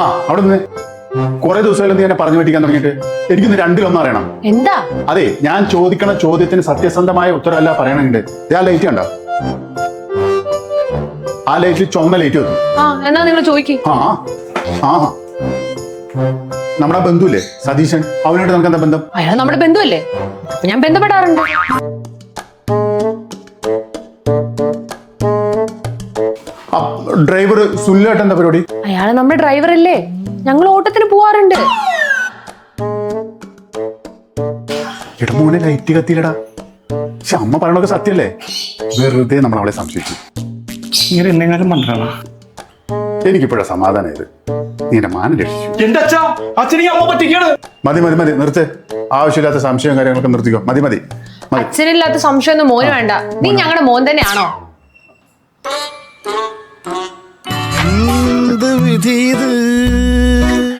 ആ അവിടെ നിന്ന് കുറെ ദിവസമായാലും നീ എന്നെ പറഞ്ഞു പറ്റിക്കാൻ തുടങ്ങിയിട്ട് എനിക്കിന്ന് രണ്ടിലൊന്നും അറിയണം. എന്താ? അതെ ഞാൻ ചോദിക്കണ ചോദ്യത്തിന് സത്യസന്ധമായ ഉത്തരമല്ല പറയണുണ്ട്. ഞാൻ ലൈറ്റ് കണ്ട? ആ ലൈറ്റിൽ ചുമന്ന ലൈറ്റ് വന്നു. എന്നാ നിങ്ങൾ ചോദിക്ക്. ആ ആ നമ്മുടെ ബന്ധുല്ലേ സതീശൻ? അവനായിട്ട് നമുക്ക് എന്താ ബന്ധം? അയാൾ നമ്മുടെ ബന്ധുവല്ലേ? ഞാൻ ബന്ധപ്പെടാറുണ്ട്. ഡ്രൈവർ സുല്ലേട്ട എന്താ പരിപാടി? അയാൾ നമ്മുടെ ഡ്രൈവർ അല്ലേ? ഞങ്ങൾ ഓട്ടത്തിന് പോവാറുണ്ട്. എടാ മോനെ ലൈറ്റ് കത്തിയില്ലടാ. പക്ഷെ അമ്മ പറയണൊക്കെ സത്യല്ലേ വെറുതെ നമ്മൾ അവളെ സംശയിച്ചു. ഇങ്ങനെ എന്നെങ്ങാനും പണ്ടാണ് എനിക്കിപ്പോഴാ സമാധാനം ഇത്. നീ എന്റെ മാനം രക്ഷിച്ചു. എന്റെ അച്ഛ അച്ഛനെ അമ്മ പറ്റിക്കാണ്. മതി മതി മതി നിർത്ത്. ആവശ്യമില്ലാത്ത സംശയവും കാര്യങ്ങളൊക്കെ നിർത്തിക്കോ. മതി മതി മതി. അച്ഛനില്ലാത്ത സംശയമൊന്നും മോന് വേണ്ട. നീ ഞങ്ങളുടെ മോൻ തന്നെയാണോ? എന്ത് വിധി ഇത്